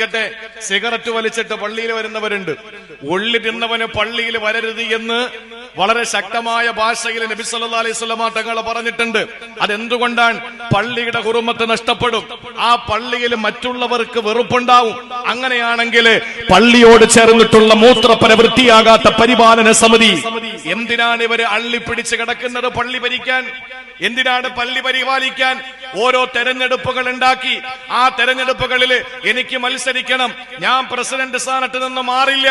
ചോദിക്കട്ടെ സിഗരറ്റ് വലിച്ചിട്ട് പള്ളിയിൽ വരുന്നവരുണ്ട്. ഉള്ളി തിന്നവന് പള്ളിയിൽ വരരുത് എന്ന് വളരെ ശക്തമായ ഭാഷയിൽ നബി സല്ലാ അലൈഹി തങ്ങൾ പറഞ്ഞിട്ടുണ്ട്. അതെന്തുകൊണ്ടാണ്? പള്ളിയുടെ കുറുമത്ത് നഷ്ടപ്പെടും. ആ പള്ളിയിൽ മറ്റുള്ളവർക്ക് വെറുപ്പുണ്ടാവും. അങ്ങനെയാണെങ്കിൽ പള്ളിയോട് ചേർന്നിട്ടുള്ള മൂത്രപ്പര വൃത്തിയാകാത്ത പരിപാലന സമിതി എന്തിനാണ് ഇവർ അള്ളിപ്പിടിച്ച് കിടക്കുന്നത് പള്ളി ഭരിക്കാൻ? എന്തിനാണ് പള്ളി പരിപാലിക്കാൻ? ഓരോ തെരഞ്ഞെടുപ്പുകൾ ഉണ്ടാക്കി. ആ തെരഞ്ഞെടുപ്പുകളിൽ എനിക്ക് മത്സരിക്കണം. ഞാൻ പ്രസിഡന്റ് സ്ഥാനത്ത് നിന്ന് മാറില്ല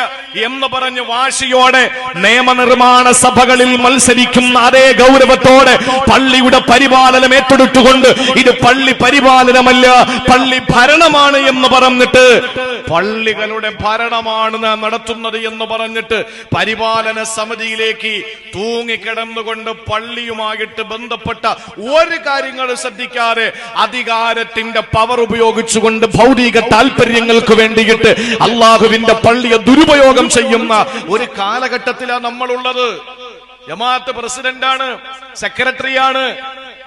എന്ന് പറഞ്ഞ് വാശിയോടെ നിയമനിർമ്മാണ സഭകളിൽ മത്സരിക്കുന്ന അതേ ഗൗരവത്തോടെ പള്ളിയുടെ പരിപാലനം ഏറ്റെടുത്തുകൊണ്ട് ഇത് പള്ളി പരിപാലനമല്ല പള്ളി ഭരണമാണ് എന്ന് പറഞ്ഞിട്ട് പള്ളികളുടെ ഭരണമാണ് നടത്തുന്നത് എന്ന് പറഞ്ഞിട്ട് പരിപാലന സമിതിയിലേക്ക് തൂങ്ങിക്കിടന്നുകൊണ്ട് പള്ളിയുമായിട്ട് ബന്ധപ്പെട്ട ഒരു കാര്യങ്ങൾ ശ്രദ്ധിക്കാതെ അധികാരത്തിന്റെ പവർ ഉപയോഗിച്ചുകൊണ്ട് ഭൗതിക താല്പര്യങ്ങൾക്ക് വേണ്ടിയിട്ട് അള്ളാഹുവിന്റെ പള്ളിയെ ദുരുപയോഗം ചെയ്യുന്ന ഒരു കാലഘട്ടത്തിലാണ് നമ്മളുള്ളത്. ജമാഅത്ത് പ്രസിഡന്റാണ് സെക്രട്ടറിയാണ്.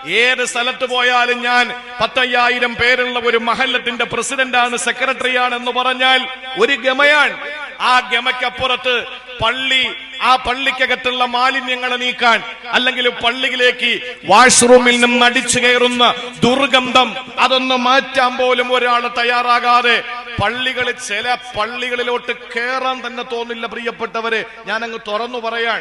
ഏത് സ്ഥലത്ത് പോയാലും ഞാൻ പത്തയ്യായിരം പേരുള്ള ഒരു മഹല്ലത്തിന്റെ പ്രസിഡന്റാണ് സെക്രട്ടറിയാണ് എന്ന് പറഞ്ഞാൽ ഒരു ഗമയാൻ ആ ഗമയ്ക്കപ്പുറത്ത് പള്ളി ആ പള്ളിക്കകത്തുള്ള മാലിന്യങ്ങളെ നീക്കാൻ അല്ലെങ്കിൽ പള്ളിയിലേക്ക് വാഷ്റൂമിൽ നിന്ന് അടിച്ചു കയറുന്ന ദുർഗന്ധം അതൊന്ന് മാറ്റാൻ പോലും ഒരാൾ തയ്യാറാകാതെ പള്ളികളിൽ ചില പള്ളികളിലോട്ട് കയറാൻ തന്നെ തോന്നില്ല പ്രിയപ്പെട്ടവരെ. ഞാനങ്ങ് തുറന്നു പറയാൻ